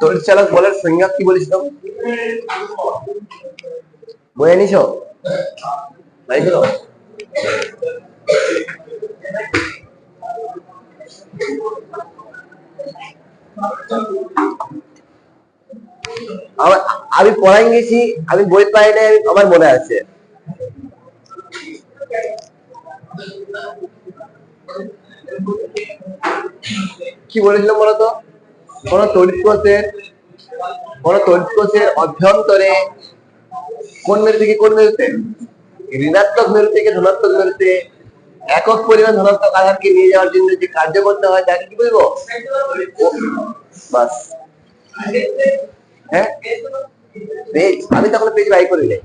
তড়িৎ চালক বলের সংজ্ঞা কি বয়ে আমি পড়াই গেছি, আমি বই পাই নাই আমি- আমার মনে আছে। কি বলেছিলাম বলতো কোন তড়িৎ কোষের কোন তড়িৎ কোষের অভ্যন্তরে কোন মেরু থেকে কোন মেরুতে? ঋণাত্মক মেরু থেকে ধনাত্মক মেরুতে। একক পরিমাণ ধনাত্মক আধারকে নিয়ে যাওয়ার জন্য যে কার্য করতে হয়, তাকে কি বলব? বাস। হ্যাঁ? আমি তখন পেজ বাই করি নাই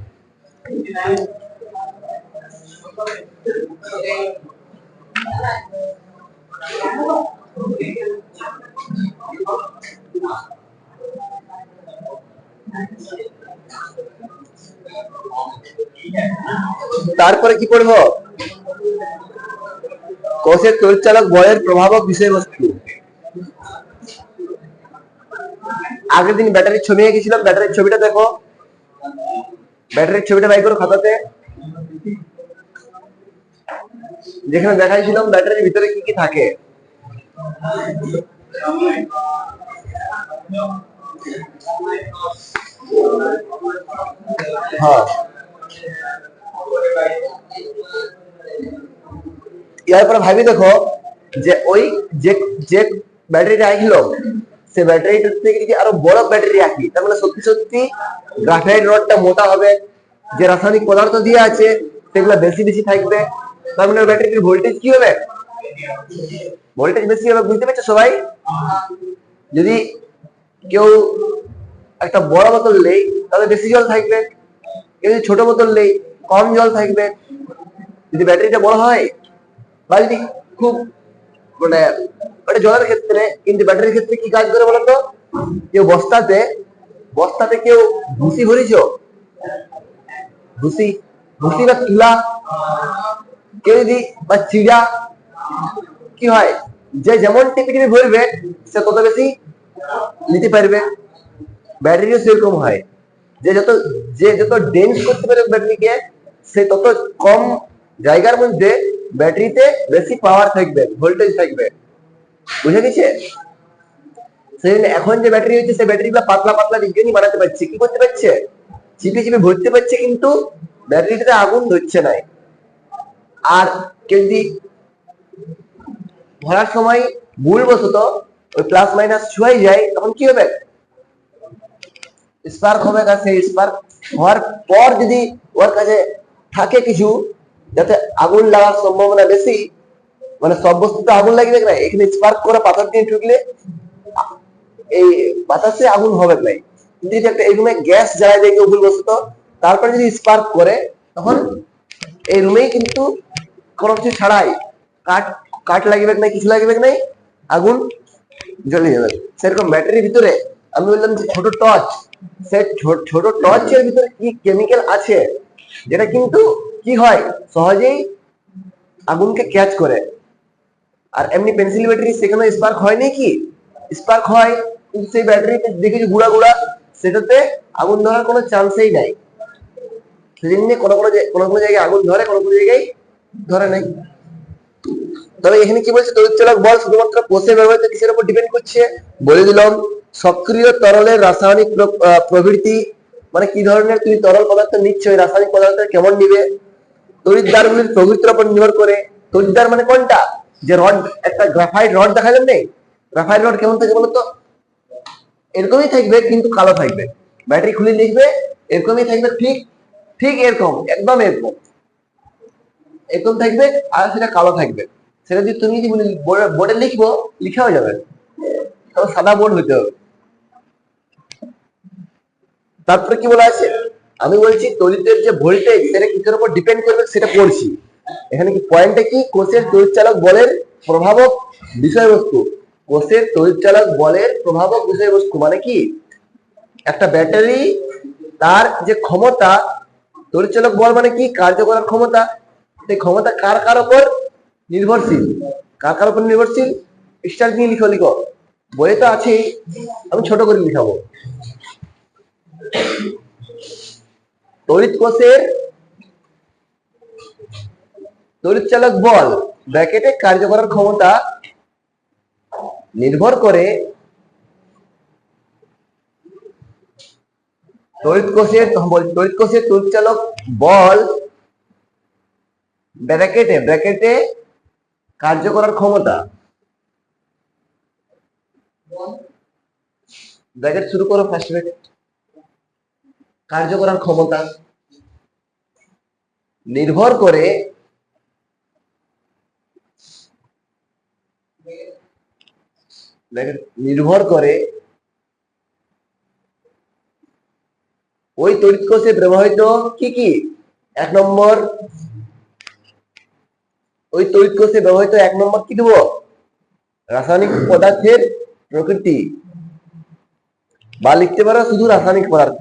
তারপরে কি পড়ব কোষের তরিচালক বলের প্রভাবক বিষয়বস্তু আগের দিন ব্যাটারির ছবি এঁকেছিলাম, ব্যাটারির ছবিটা দেখো। ব্যাটারির ছবিটা বাই করো খাতাতে। যেখানে দেখাইছিলাম ব্যাটারির ভিতরে কি কি থাকে। হ্যাঁ এরপরে ভাবি দেখো যে ওই যে যে ব্যাটারিটা আঁকলো সে ব্যাটারিটা থেকে যদি আরও বড় ব্যাটারি আঁকি তার মানে সত্যি সত্যি গ্রাফাইট রডটা মোটা হবে যে রাসায়নিক পদার্থ দিয়ে আছে সেগুলো বেশি বেশি থাকবে তার মানে ব্যাটারির ভোল্টেজ কি হবে ভোল্টেজ বেশি হবে বুঝতে পারছ সবাই? যদি কেউ একটা বড় বোতল নেই, তাহলে বেশি জল থাকবে। কেউ যদি ছোট বোতল নেই, কম জল থাকবে। যদি ব্যাটারিটা বড় হয়, বা যদি খুব মানে ওটা জলের ক্ষেত্রে, কিন্তু ব্যাটারির ক্ষেত্রে কি কাজ করে বলতো? কেউ বস্তাতে বস্তাতে কেউ ভুসি ভরিছ? ভুসি ভুসি বা তুলা? কেউ যদি বা চিড়া কি হয়? যে যেমন টিপে ভরবে সে তত বেশি নিতে পারবে। ব্যাটারিও সেরকম হয়। যে যত যে যত ডেন্স করতে পারবে ব্যাটারিকে সে তত কম জায়গার মধ্যে ব্যাটারিতে বেশি পাওয়ার থাকবে ভোল্টেজ থাকবে। বুঝে গেছে? সেই জন্য এখন যে ব্যাটারি হচ্ছে সেই ব্যাটারি পাতলা পাতলা বিজ্ঞানী বানাতে পারছে। কি করতে পারছে? চিপে চিপে ভরতে পারছে, কিন্তু ব্যাটারিটাতে আগুন ধরছে না। আর কেউ যদি ভরার সময় ভুলবশত ওই প্লাস মাইনাস ছুঁয়াই যায়, তখন কি হবে? স্পার্ক হবে সেই স্পার্ক হওয়ার পর যদি ওর কাছে থাকে কিছু, যাতে আগুন লাগার সম্ভাবনা বেশি মানে সব বস্তুতে আগুন লাগবে না এখানে স্পার্ক করে পাথর দিয়ে ঢুকলে এই বাতাসে আগুন হবে না কিন্তু যদি একটা এই রুমে গ্যাস জ্বালায় দেয় কেউ ভুলবশত তারপরে যদি স্পার্ক করে, তখন এই রুমেই কিন্তু কোনো কিছু ছাড়াই কাঠ কাঠ লাগবে না কিছু লাগবে না আগুন জ্বলে যাবে। সেরকম ব্যাটারির ভিতরে আমি বললাম যে ছোট টর্চ সে ছোট টর্চের ভিতরে কি কেমিক্যাল আছে? যেটা কিন্তু কি হয়? সহজেই আগুনকে ক্যাচ করে। আর এমনি পেন্সিল ব্যাটারি সেখানে স্পার্ক হয় নাকি স্পার্ক হয়, কিন্তু সেই ব্যাটারিতে দেখেছি গুড়া গুড়া, সেটাতে আগুন ধরার কোনো চান্সই নাই। সেজন্য কোনো কোনো কোনো কোনো জায়গায় আগুন ধরে, কোনো কোনো জায়গায় ধরে নাই। তবে এখানে কি বলছে? তড়িৎ চালক বল শুধুমাত্র কোষে ব্যবহৃত কিসের উপর ডিপেন্ড করছে? বলে দিলাম, সক্রিয় তরলের রাসায়নিক প্রবৃত্তি মানে কি ধরনের তুমি তরল পদার্থ নিচ্ছ ওই রাসায়নিক পদার্থ কেমন নিবে? তড়িৎদ্বারগুলির প্রবৃত্তির উপর নির্ভর করে। তড়িৎদ্বার মানে কোনটা? যে রড একটা গ্রাফাইট রড দেখালেন নেই? গ্রাফাইট রড কেমন থাকে বলতো? এরকমই থাকবে, কিন্তু কালো থাকবে। ব্যাটারি খুলে লিখবে, এরকমই থাকবে, ঠিক ঠিক এরকম, একদম এরকম। এরকম থাকবে, আর সেটা কালো থাকবে। সেটা যদি তুমি যদি বোর্ডে লিখব লিখাও যাবে। সাদা বোর্ড হতে হবে। তারপরে কি বলা আছে? আমি বলছি, তড়িতের যে ভোল্টেজ সেটা কিসের উপর ডিপেন্ড করবে সেটা পড়ছি। এখানে কি পয়েন্টটা কি? কোষের তড়িৎচালক বলের প্রভাবক বিষয়বস্তু। কোষের তড়িৎচালক বলের প্রভাবক বিষয়বস্তু মানে কি? একটা ব্যাটারি, তার যে ক্ষমতা, তড়িৎচালক বল মানে কি? কার্য করার ক্ষমতা। সেই ক্ষমতা কার কার উপর? নির্ভরশীল। কার কার উপর নির্ভরশীল? স্টার দিয়ে লিখো লিখো। বইয়ে তো আছেই। আমি ছোট করে লিখাবো। তড়িৎ কোষের তড়িৎ চালক বল ব্র্যাকেটে কার্য করার ক্ষমতা নির্ভর করে তড়িৎ কোষের তড়িৎ কোষের তড়িৎ চালক বল ব্র্যাকেটে ব্র্যাকেটে কার্য করার ক্ষমতা? ব্র্যাকেট শুরু করো ফার্স্ট ব্র্যাকেট কার্য করার ক্ষমতা? নির্ভর করে নির্ভর করে ওই তড়িৎ কোষে ব্যবহৃত কি কি? এক নম্বর ওই তড়িৎ কোষে ব্যবহৃত এক নম্বর কি দেবো? রাসায়নিক পদার্থের প্রকৃতি। বা লিখতে পারো শুধু রাসায়নিক পদার্থ।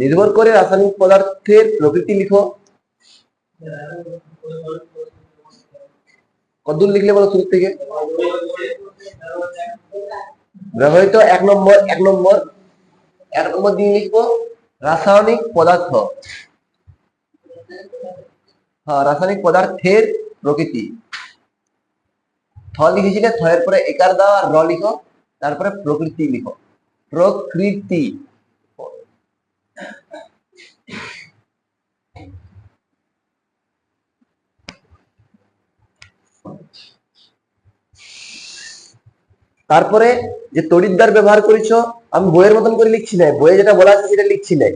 নির্ভর করে রাসায়নিক পদার্থের প্রকৃতি লিখো। কতদূর লিখলে বলো শুরু থেকে? ব্যবহৃত এক নম্বর এক নম্বর। এক নম্বর দিয়ে লিখব রাসায়নিক পদার্থ। হ্যাঁ রাসায়নিক পদার্থের প্রকৃতি। থ লিখেছিলে, থয়ের পরে একার দাও আর র লিখো তারপরে প্রকৃতি লিখো। প্রকৃতি তারপরে যে তড়িৎদ্বার ব্যবহার করেছ আমি বইয়ের মতন করে লিখছি না বইয়ে যেটা বলা আছে সেটা লিখছি না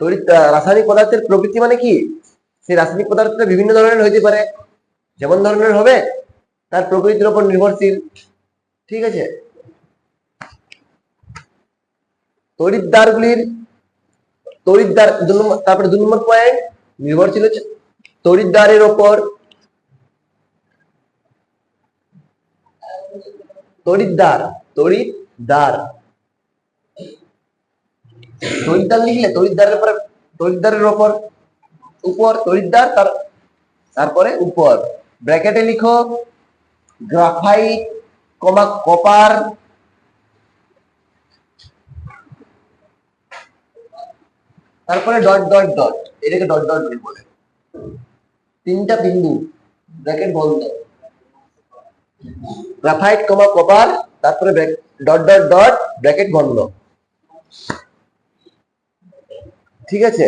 তড়িৎ রাসায়নিক পদার্থের প্রকৃতি মানে কি? সেই রাসায়নিক পদার্থটা বিভিন্ন ধরনের হইতে পারে। যেমন ধরনের হবে, তার প্রকৃতির উপর নির্ভরশীল। ঠিক আছে? তড়িৎদ্বারগুলির তড়িৎদ্বার দু তারপরে দু নম্বর পয়েন্ট নির্ভরশীল হচ্ছে তড়িৎদ্বারের ওপর। তড়িৎদ্বার তড়িৎদ্বার তড়িৎদ্বার লিখলে তড়িৎদ্বারের উপর তড়িৎদ্বারের ওপর। উপর তড়িৎদ্বার তার, তারপরে উপর। ব্র্যাকেটে লিখো গ্রাফাইট কমা কপার তারপরে ডট ডট ডট এটাকে ডট ডট ডট বলে। তিনটা বিন্দু ব্র্যাকেট বন্ধ। গ্রাফাইট কমা কপার তারপরে ডট ডট ডট ব্র্যাকেট বন্ধ। ঠিক আছে?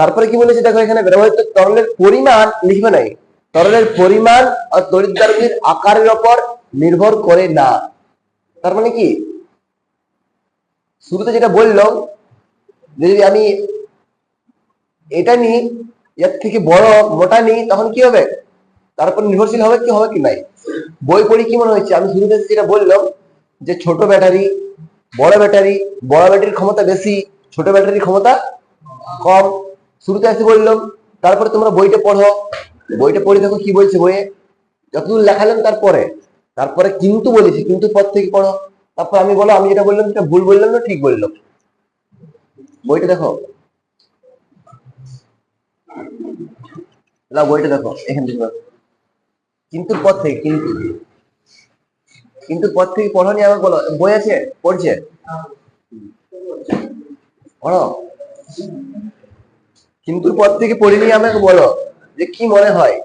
তারপরে কি বলেছে? দেখো এখানে ব্যবহৃত তরলের পরিমাণ লিখবে নাই। তরলের পরিমাণ আর তড়িৎদ্বারগুলির আকারের উপর নির্ভর করে না। তার মানে কি? শুরুতে যেটা বললাম যদি আমি এটা নিই, এর থেকে বড় মোটা নিই, তখন কি হবে? তার উপর নির্ভরশীল হবে কি হবে কি নাই? বই পড়ি কি মনে হয়েছে? আমি শুরুতে যেটা বললাম, যে ছোট ব্যাটারি, বড় ব্যাটারি, বড় ব্যাটারির ক্ষমতা বেশি, ছোট ব্যাটারির ক্ষমতা কম। শুরুতে এসে বললাম, তারপরে তোমরা বইটা পড়ো। বইটা পড়ে দেখো কি বলছে বইয়ে? যতদূর লেখালাম তারপরে তারপরে কিন্তু বলেছি, কিন্তু পর থেকে পড়ো। তারপর আমি বলো, আমি যেটা বললাম সেটা ভুল বললাম না ঠিক বললাম? বইটা দেখো। বইটা দেখো, এখান থেকে কিন্তু পর থেকে, কিন্তু। কিন্তু পর থেকে পড়ো নি আমাকে বলো। বই আছে? পড়ছে? পড়ো। কিন্তু পর থেকে পড়ে নিয়ে আমাকে বলো, যে কি মনে হয়?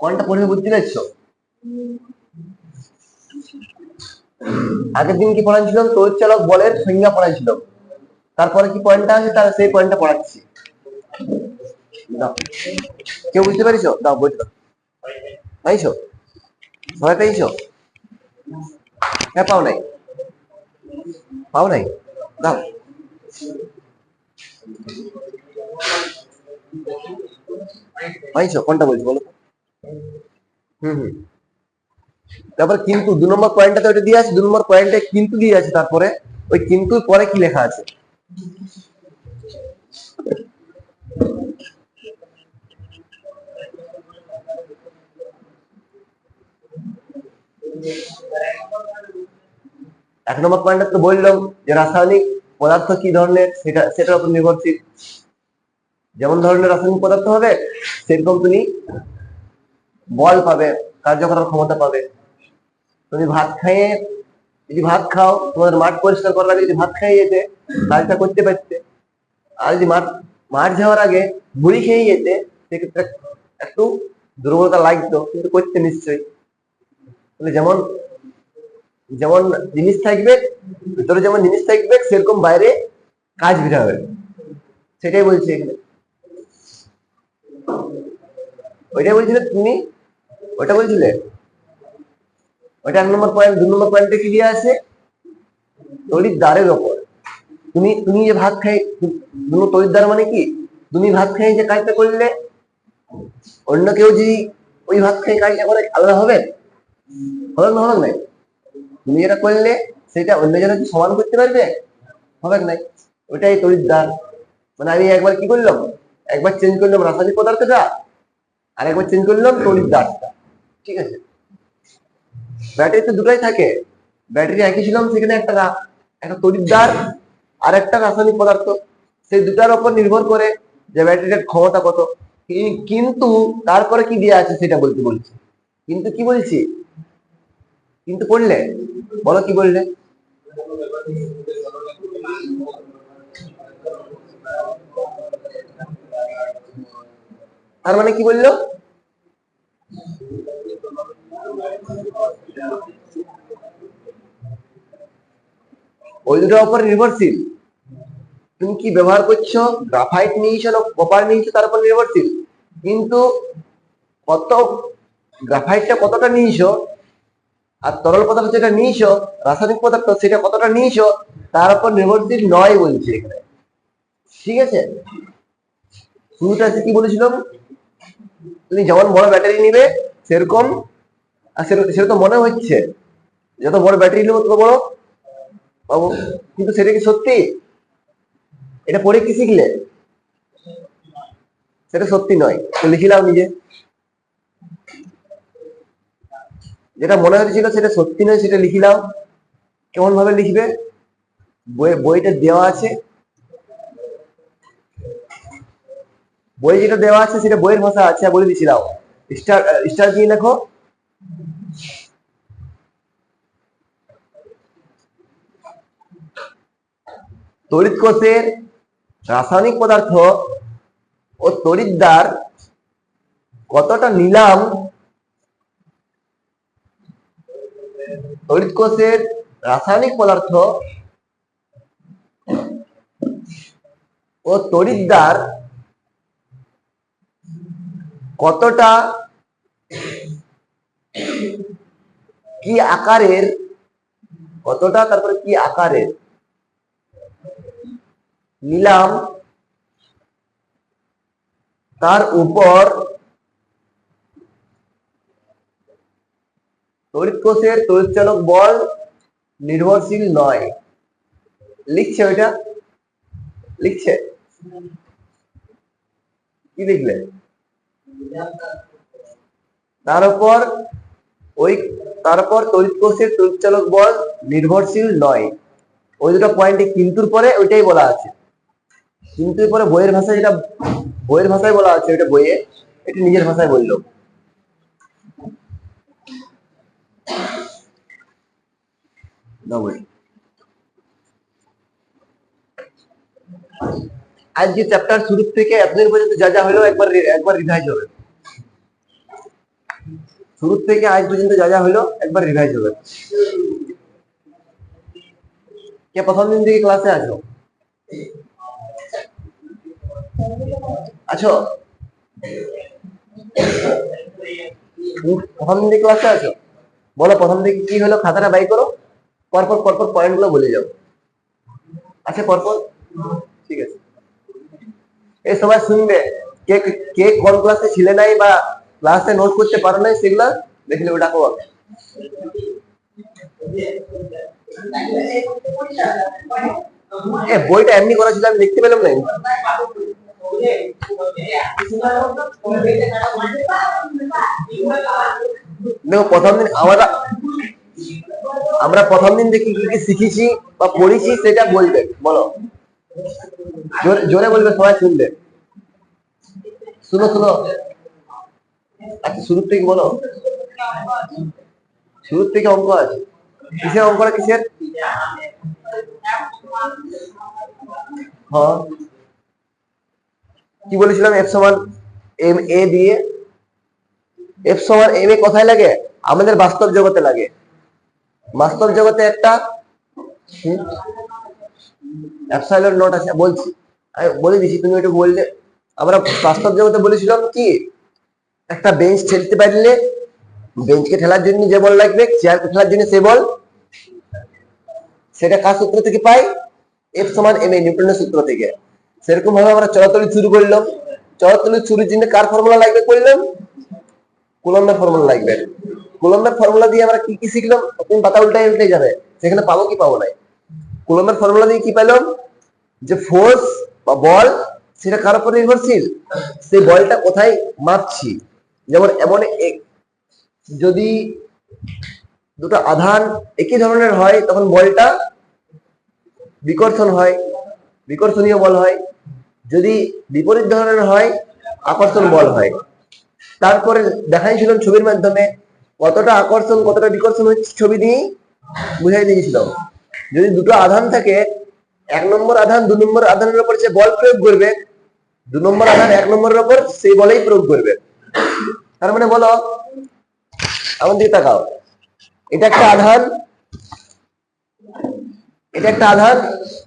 কোনটা পড়বে বুঝতে পারছ? আগের দিন কি পড়াচ্ছিলাম? চালক বলের সংজ্ঞা পড়াচ্ছিলাম। তারপরে কি পয়েন্টটা আছে? তার সেই পয়েন্টটা পড়াচ্ছি। কেউ বুঝতে পারিছো? দাও দাও। পাইছো সবাই পাইছো হ্যাঁ পাও নাই। পাও নাই? দাও। পাইছো? কোনটা বলছো বলো? হুম হুম। তারপর কিন্তু দু নম্বর পয়েন্টটা তো ওটা দিয়ে আছে, দু নম্বর পয়েন্টে কিন্তু দিয়ে আছে তারপরে, ওই কিন্তু পরে কি লেখা আছে? এক নম্বর পয়েন্টে তো বললাম যে রাসায়নিক পদার্থ কি ধরনের? সেটা, সেটার উপর নির্ভরশীল। যেমন ধরনের রাসায়নিক পদার্থ হবে, সেরকম তুমি বল পাবে কার্য করার ক্ষমতা পাবে। তুমি ভাত খাইয়ে, যদি ভাত খাও, তোমাদের মাঠ পরিষ্কার করার আগে যদি ভাত খাইয়ে যেতে, কাজটা করতে পারতে, আর যদি মাঠ মাঠ যাওয়ার আগে মুড়ি খেয়ে যেতে, সেক্ষেত্রে একটু দুর্বলতা লাগতো, কিন্তু করতে নিশ্চয়ই। যেমন যেমন জিনিস থাকবে, ভিতরে যেমন জিনিস থাকবে, সেরকম বাইরে কাজ বের হবে সেটাই বলছি এখানে। ওইটাই বলছিলে তুমি? ওটা বলছিলে? ওটা এক নম্বর পয়েন্ট দু নম্বর পয়েন্টে কি দিয়ে আছে? তড়িৎ দ্বারের ওপর। তুমি তুমি যে ভাত খাই তড়িৎ দ্বার মানে কি? তুমি ভাত খাই যে কাজটা করলে, অন্য কেউ যদি ওই ভাত খাই কাজটা করে আলাদা হবে? হবে না হবে না? তুমি যেটা করলে সেটা অন্য জনে কি সমান করতে পারবে? হবে না ওটাই তড়িৎ দ্বার মানে আমি একবার কি করলাম? একবার চেঞ্জ করলাম রাসায়নিক পদার্থটা আর একবার চেঞ্জ করলাম তড়িৎ দ্বারটা ঠিক আছে? ব্যাটারি তো দুটাই থাকে। ব্যাটারি একই ছিলাম সেখানে একটা একটা তড়িৎদ্বার আর একটা রাসায়নিক পদার্থ। সেই দুটার উপর নির্ভর করে যে ব্যাটারিটার ক্ষমতা কত। কিন্তু তারপরে কি দেওয়া আছে সেটা বলতে বলছি। কিন্তু কি বলছি? কিন্তু পড়লে। বলো কি বললে? তার মানে কি বলল? ওই দুটোর উপর নির্ভরশীল। তুমি কি ব্যবহার করছ? গ্রাফাইট নিয়েছো না কপার নিয়েছো, তার উপর নির্ভরশীল। কিন্তু কত গ্রাফাইটটা কতটা নিয়েছো আর তরল পদার্থ যেটা নিয়েছো রাসায়নিক পদার্থ সেটা কতটা নিয়েছো তার উপর নির্ভরশীল নয় বলছে এখানে। ঠিক আছে? শুরুটা কি বলেছিলাম? তুমি যেমন বড় ব্যাটারি নিবে, সেরকম, আর সেরকম সেরকম মনে হচ্ছে। যত বড় ব্যাটারি নেব, তত বড়। বাবু, কিন্তু সেটা কি সত্যি? এটা পড়ে কি শিখলে? সেটা সত্যি নয়। তো লিখিলাম নিজে। যেটা মনে হয়েছিল সেটা সত্যি নয়, সেটা লিখিলাম কেমন ভাবে লিখবে? বই, বইটা দেওয়া আছে। বই যেটা দেওয়া আছে, সেটা বইয়ের ভাষা আছে বলে দিছিলাম স্টার স্টার দিয়ে লেখো। তড়িৎ কোষের রাসায়নিক পদার্থ ও তড়িৎদ্বার কতটা নিলাম তড়িৎ কোষের রাসায়নিক পদার্থ ও তড়িৎদ্বার কতটা কি আকারের? কতটা? তারপরে কি আকারের? নিলাম। তার উপর তড়িৎ কোষের তড়িৎচালক বল নির্ভরশীল নয়। লিখছে ওইটা? লিখছে? কি লিখলে? তার উপর ওই তারপর তড়িৎ কোষের তড়িৎচালক বল নির্ভরশীল নয়। ওই দুটো পয়েন্টে কিন্তুর পরে ওইটাই বলা আছে। কিন্তু পরে বইয়ের ভাষায় যেটা, বইয়ের ভাষায় বলা আছে ওইটা বইয়ে এটা নিজের ভাষায় বলল। দাও বই। আজকে চ্যাপ্টার শুরু থেকে এতদিন পর্যন্ত যা যা হলো একবার একবার রিভাইজ হবে। শুরু থেকে আজ পর্যন্ত যা যা হলো একবার রিভাইজ হবে। কে প্রথম দিন থেকে ক্লাসে আছো? আছো? প্রথম দিন ক্লাসে আছো? বলো প্রথম দিকে কি হলো, খাতাটা বাই করো। পরপর পরপর পয়েন্টগুলো বলে যাও। আচ্ছা পরপর? ঠিক আছে। এই সবাই শুনবে, কে কে কোন ক্লাসে ছিলে নাই বা ক্লাসে নোট করতে পারো নাই সেগুলা দেখলে ওটা কো বইটা এমনি করা ছিল, আমি দেখতে পেলাম না। দেখো, প্রথম দিন আমরা আমরা প্রথম দিন থেকে কি কি শিখেছি বা পড়েছি সেটা বলবে, বলো। জোরে বলবে সবাই শুনবে। শুনো শুনো। আচ্ছা শুরুর থেকে বলো। শুরুর থেকে অঙ্ক আছে। কিসের অঙ্কটা কিসের? হ্যাঁ কি বলেছিলাম? এফ সমান এম এ দিয়ে? এফ সমান এম এ কোথায় লাগে? আমাদের বাস্তব জগতে লাগে। বাস্তব জগতে একটা নোট আছে, বলছি। বলে দিছি, তুমি একটু বললে। আমরা বাস্তব জগতে বলেছিলাম কি, একটা বেঞ্চ ঠেলতে পারলে বেঞ্চকে ঠেলার জন্য যে বল লাগবে, চেয়ারকে ঠেলার জন্য সে বল, সেটা কার সূত্র থেকে পাই? এফ সমান এম এ নিউটনের সূত্র থেকে। সেরকম ভাবে আমরা চলাতলি শুরু করলাম। চলাতলি শুরুর জন্য কার ফর্মুলা লাগবে করলাম কুলম্বের ফর্মুলা লাগবে। কুলম্বের ফর্মুলা দিয়ে আমরা কি কি শিখলাম? তুমি পাতা উল্টাই উল্টে যাবে। সেখানে পাবো কি পাবো নাই? কুলম্বের ফর্মুলা দিয়ে কি পেলাম? যে ফোর্স বা বল, সেটা কার উপর নির্ভরশীল? সেই বলটা কোথায় মাপছি? যেমন এমন যদি দুটো আধান একই ধরনের হয়, তখন বলটা বিকর্ষণ হয়, বিকর্ষণীয় বল হয়। যদি বিপরীত ধরনের হয়, আকর্ষণ বল হয়। তারপরে দেখাইছিলাম ছবির মাধ্যমে কতটা আকর্ষণ, কতটা বিকর্ষণ হচ্ছে ছবি দিয়েই বুঝাই দিয়েছিলাম যদি দুটো আধান থাকে, এক নম্বর আধান দু নম্বর আধানের উপর যে বল প্রয়োগ করবে, দু নম্বর আধান এক নম্বরের উপর সেই বলেই প্রয়োগ করবে। তার মানে বলো আমার দিকে তাকাও। এটা একটা আধান, এটা একটা আধান,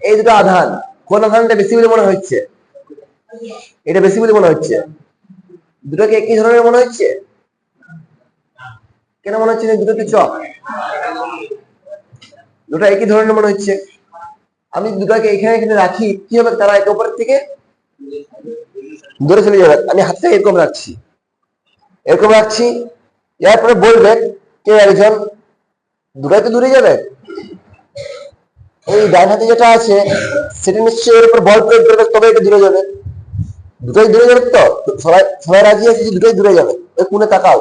এই দুটো আধান, কোন আধানটা বেশি বলে মনে হচ্ছে? এটা বেশি বলে মনে হচ্ছে। দুটোকে একই ধরনের মনে হচ্ছে? কেন মনে হচ্ছে না দুটোকে চক দুটো একই ধরনের মনে হচ্ছে। আমি দুটোকে এখানে এখানে রাখি, কি হবে তারা একে অপরের থেকে দূরে চলে যাবে। আমি হাতটা এরকম রাখছি। এরকম রাখছি, এরপরে বলবে, কে একজন? দুটাই তো দূরে যাবে। এই ডান হাতে যেটা আছে, সেটা নিশ্চয়ই এর উপর বল প্রয়োগ করবে তবে এটা দূরে যাবে। দুটোই দূরে যাবে তো? সবাই সবাই রাজি আছে যে দুটোই দূরে যাবে। ওই কোণে তাকাও।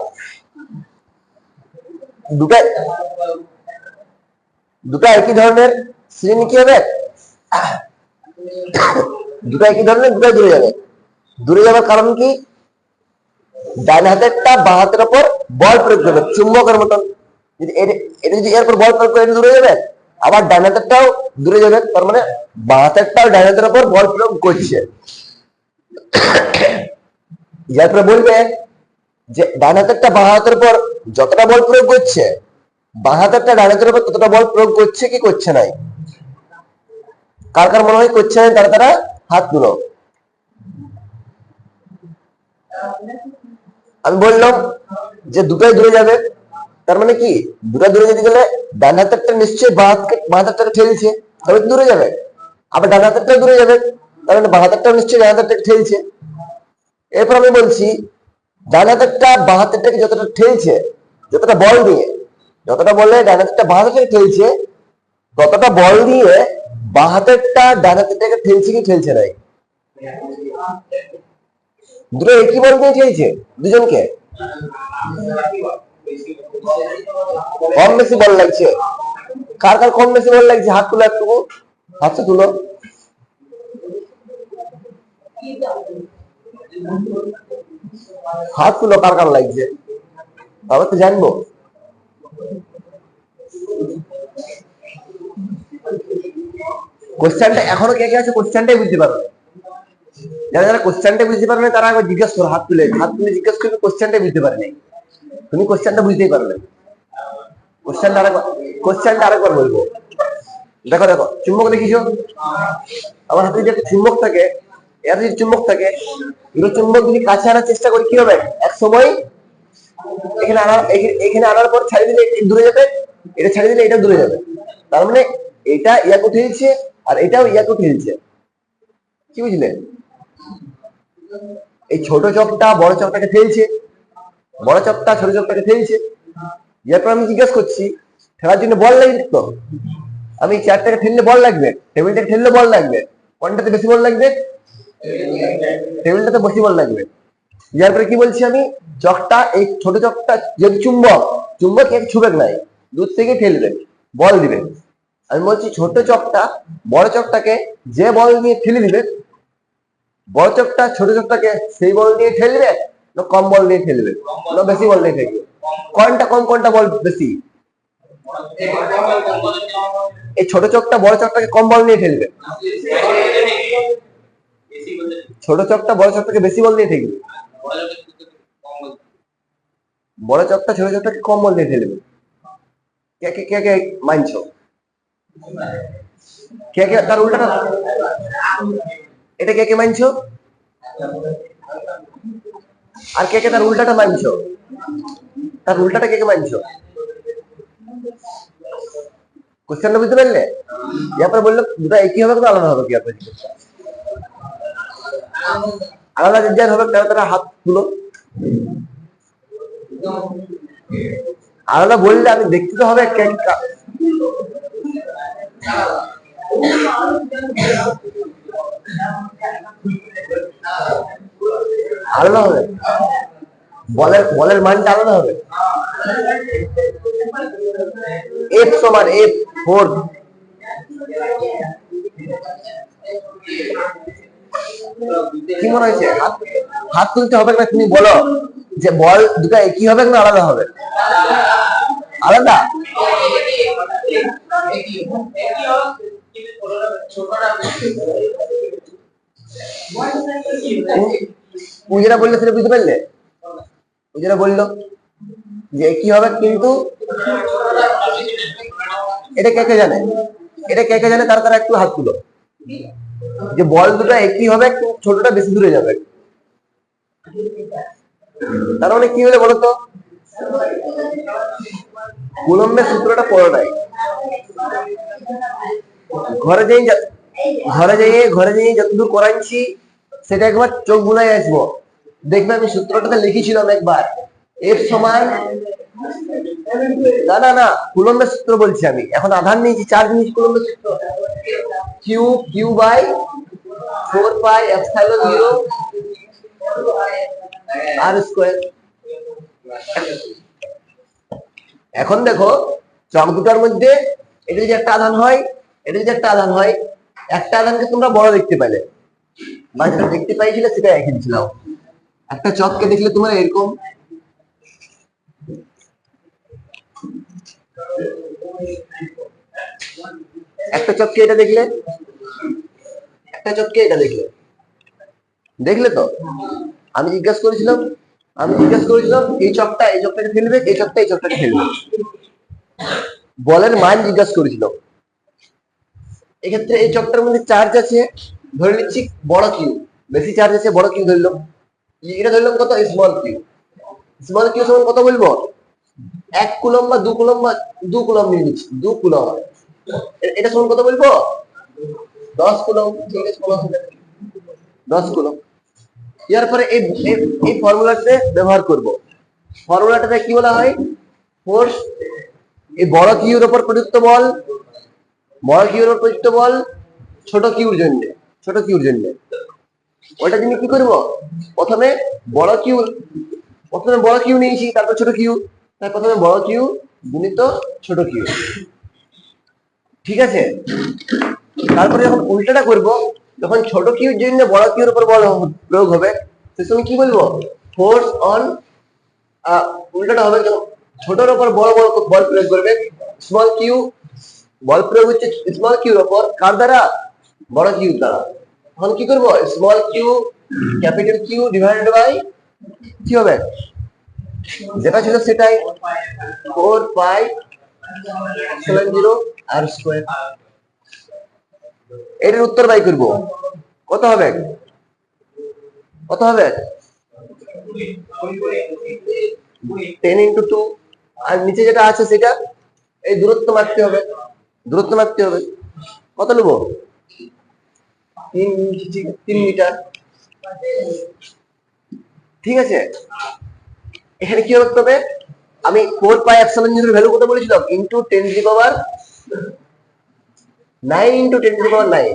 দুটাই। দুটো একই ধরনের শ্রেণি কি হবে? দুটো একই ধরনের, দুটাই দূরে যাবে। দূরে কারণ কি? ডান হাতেরটা বাঁ হাতের উপর বল প্রয়োগ করবে, চুম্বকের মতন। যদি এটা- যদি এর উপর বল প্রয়োগ করে দূরে যাবে। আবার ডান হাতেরটাও দূরে যাবে, তার মানে বাঁ হাতেরটাও ডান হাতের উপর বল প্রয়োগ করছে। এরপরে বলবে যে ডান হাতেরটা বাঁ হাতের উপর যতটা বল প্রয়োগ করছে, বাঁ হাতেরটা ডান হাতের উপর ততটা বল প্রয়োগ করছে কি করছে নাই? কার কার মনে হয় করছে না তারা তারা হাত তুলো। আমি বললাম যে দুটাই দূরে যাবে, তার মানে কি? দুটা দূরে যেতে গেলে ডান হাতেরটা নিশ্চয়ই বাঁ হাতকে, বাঁ হাতেরটাকে ঠেলছে তবে দূরে যাবে। আবার ডান হাতেরটাও দূরে যাবে, তার মানে বাঁ হাতেরটাও নিশ্চয়ই ডান হাতেরটাকে ঠেলছে। এরপর আমি বলছি ডান হাতেরটা বাঁ হাতেরটাকে যতটা ঠেলছে, যতটা বল দিয়ে যতটা বলে ডান হাতেরটা বাঁ হাতেরটাকে ঠেলছে, ততটা বল দিয়ে বাঁ হাতেরটা ডান হাতেরটাকে ঠেলছে কি ঠেলছে নাই? দুটো একই বল দিয়ে ঠেলছে, দুজনকে? কম বেশি বল লাগছে। কার কার কম বেশি বল লাগছে? হাত তুলো একটু হাতটা তুলো। হাত তুলো কার কার লাগছে? তো জানব। কোশ্চেনটা এখনও কে কে আছে কোশ্চেনটাই বুঝতে পারবে যারা যারা কোশ্চেনটা বুঝতে পারবে তারা একবার জিজ্ঞেস করো হাত তুলে। হাত তুলে জিজ্ঞেস করবে কোশ্চেনটা বুঝতে পারে নাই। তুমি কোশ্চেনটা বুঝতেই পারবে কোশ্চেনটা আরেকবার কোশ্চেনটা আরেকবার বলব। দেখো দেখো, চুম্বক দেখিছো? আমার হাতে যে চুম্বক থাকে এর যদি চুম্বক থাকে দুটো চুম্বক যদি কাছে আনার চেষ্টা করি, কি হবে? এক সময় এখানে আনার, এখানে- আনার পর ছাড়িয়ে দিলে দূরে যাবে, এটা ছাড়িয়ে দিলে এটা দূরে যাবে। তার মানে এটা ইয়াকে ঠেলছে আর এটাও ইয়াকে ঠেলছে কি বুঝলে? এই ছোট চকটা বড় চকটাকে ঠেলছে, বড় চকটা ছোট চকটাকে ঠেলছে। এরপর আমি জিজ্ঞেস করছি খেলার জন্য বল লাগবে তো? আমি চেয়ারটাকে ঠেললে বল লাগবে টেবিলটাকে ঠেললে বল লাগবে কোনটাতে বেশি বল লাগবে টেবিলটাতে বেশি বল লাগবে। এরপরে কি বলছি আমি? চকটা, এই ছোট চকটা যদি চুম্বক চুম্বক এক ছুবেক নাই, দূর থেকে ফেলবে বল দিবে। আমি বলছি ছোট চকটা, বড় চকটাকে যে বল নিয়ে ঠেলে দিবে, বড় চকটা ছোট চকটাকে সেই বল দিয়ে ঠেলবে না কম বল দিয়ে ঠেলবে না বেশি বল দিয়ে ঠেলবে কোনটা কম, কোনটা বল বেশি? এই ছোট চকটা, বড় চকটাকে কম বল নিয়ে ঠেলবে ছোট চকটা বড় চকটাকে বেশি বল দিয়ে ঠেলবে? বড় চকটা ছোট চকটাকে কম বল দিয়ে ঠেলবে? কে কে কে কে মানছো কে কে তার উল্টাটা এটা কে কে মানছো আর কে কে তার উল্টাটা মানছো তার উল্টাটা কে কে মানছো কোশ্চেনটা বুঝতে পারলে? ইয়ারপরে বলল দুটো একই হবে কিন্তু আলাদা হবে কি আপনার আলাদা যার হবে তারা তারা হাত তুলো আলাদা বললে আমি দেখতে তো হবে আলাদা হবে। বলের বলের মানটা আলাদা হবে। এফ সমান এফ ফোর কি মনে হয়েছে? হাত হাত তুলতে হবে না তুমি বলো। যে বল দুটো একই হবে না আলাদা হবে? আলাদা? বলল সেটা বুঝতে পারলে? বলল যে একই হবে কিন্তু এটা কে কে জানে? এটা কে কে জানে? তারা তারা একটু হাত তুলো। যে বল দুটো একই হবে ছোটটা বেশি দূরে যাবে। তার মানে কি হলো বলতো? কুলম্বের সূত্রটা পড়ো নাই। ঘরে যাই ঘরে যাইয়ে ঘরে যাইয়ে যতদূর করাইছি, সেটা একবার চোখ বুলাই আসব। দেখবে আমি সূত্রটাতে লিখেছিলাম একবার। এফ সমান না না না, কুলম্বের সূত্র বলছি আমি। এখন আধার নিয়েছি চার্জ নিয়েছি কুলম্বের সূত্র। Q Q by four by epsilon zero R square. এখন দেখো, চক দুটার মধ্যে এটা যদি একটা আধান হয়, এটা যদি একটা আধান হয়, একটা আধানকে তোমরা বড় দেখতে পেলে। বা যেটা দেখতে পাইছিলে সেটা একই দিয়েছিলাম। একটা চককে দেখলে তোমার এরকম একটা চককে এটা দেখলে? একটা চককে এটা দেখলে। দেখলে তো? আমি জিজ্ঞাসা করেছিলাম, আমি জিজ্ঞাসা করেছিলাম, এই চকটা এই চকটাকে ফেলবে? এই চকটা এই চকটাকে ফেলবে? বলের মান জিজ্ঞাসা করেছিল। এক্ষেত্রে এই চকটার মধ্যে চার্জ আছে, ধরে নিচ্ছি বড় কিউ বেশি চার্জ আছে, বড় কিউ ধরলাম। এটা ধরলাম কত? স্মল কিউ স্মল কিউ সমান কত বলব? এক কুলম বা দু কুলম বা দু কুলম নিয়ে নিচ্ছি দু কুলম এটা সমান কত বলব? দশ কুলম। দশ কুলম এর পরে এই, এই- ফর্মুলাতে ব্যবহার করব। ফর্মুলাটাতে কি বলা হয়? ফোর্স এই বড় কিউর উপর প্রযুক্ত বল, বড় কিউর উপর প্রযুক্ত বল, ছোট কিউর জন্য, ছোট কিউর জন্য। ওটা জন্য কি করব? প্রথমে বড় কিউ প্রথমে বড় কিউ নিয়েছি তারপর ছোট কিউ তাই প্রথমে বড় কিউ গুণিত ছোট কিউ ঠিক আছে? তারপরে যখন উল্টাটা করব, যখন ছোট কিউর জন্য বড় কিউর উপর বল প্রয়োগ হবে সে সময় কি বলব? ফোর্স অন উল্টাটা হবে ছোটর উপর বড় বড় বল প্রয়োগ করবে স্মল কিউ বল প্রয়োগ হচ্ছে স্মল কিউর উপর। কার দ্বারা? বড় কিউ দ্বারা। তখন কি করব? Small Q capital Q divided by কি হবে। যেটা ছিল সেটাই four pi seven zero R square এটার উত্তর বাই করব। কত হবে? কত হবে? টেন ইন্টু টু আর নিচে যেটা আছে সেটা, এই দূরত্ব মারতে হবে। দূরত্ব মারতে হবে। কত নেব? তিন তিন মিটার। ঠিক আছে? এখানে কি করতে হবে আমি ফোর পাই এপসাইলন জিরোর ভ্যালু কত বলেছিলাম? Into ten to the power nine into ten to the power nine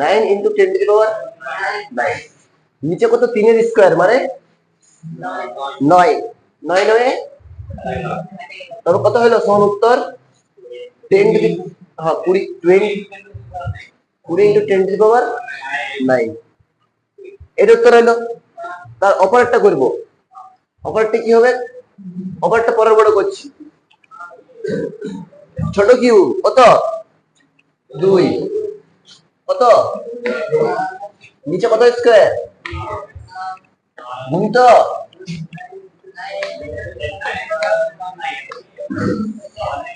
nine into ten to the power nine নিচে কত? তিনের স্কোয়ার মানে নয়। নয় নয় তবে কত হলো? সমান উত্তর টেন টু দি হ্যাঁ কুড়ি টোয়েন্টি কুড়ি ইন্টু টু পাওয়ার নাইন এটা উত্তর হলো, তার অপারেটটা করব। অপারেটটা কি হবে? অপারেটটা পরের বড় করছি। ছোট কিউ কত? দুই। কত? নিচে কত স্কোয়ার গুণিত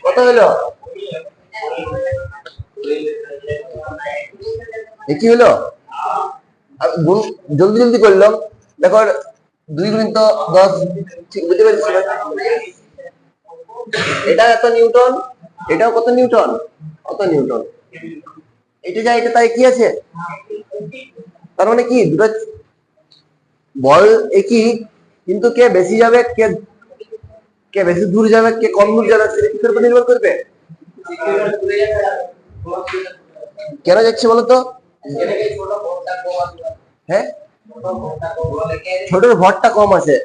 কত হলো? কি হলো? জলদি জলদি করলাম। দেখো দুই গুণিত দশ বুঝতে এবার? এটা এত নিউটন? এটাও কত নিউটন? কত নিউটন? এটা যা, এটা তাই কি আছে? তার মানে কি? বল একই, কিন্তু কে বেশি যাবে, কে কে বেশি দূর যাবে, কে কম দূর যাবে, সেটা কিসের উপর নির্ভর করবে? কেন যাচ্ছে বলতো? হ্যাঁ? ছোটর ভরটা কম আছে।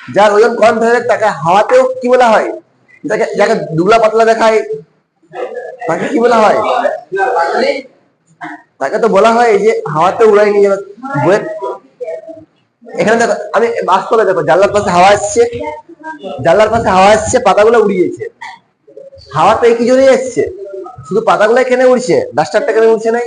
যার ওজন কম থাকে তাকে হাওয়াতেও কি বলা হয়? যাকে যাকে দুবলা পাতলা দেখায়, তাকে কি বলা হয়? তাকে তো বলা হয় যে হাওয়াতে উড়াই নিয়ে যাবে। এখানে দেখো, আমি বাস্তবে দেখো, জানলার পাশে হাওয়া আসছে। জানলার পাশে হাওয়া আসছে, পাতাগুলো উড়িয়েছে। হাওয়াতে কি জড়িয়ে যাচ্ছে শুধু পাতাগুলো কেন উড়ছে? ডাস্টারটা কেন উড়ছে নাই?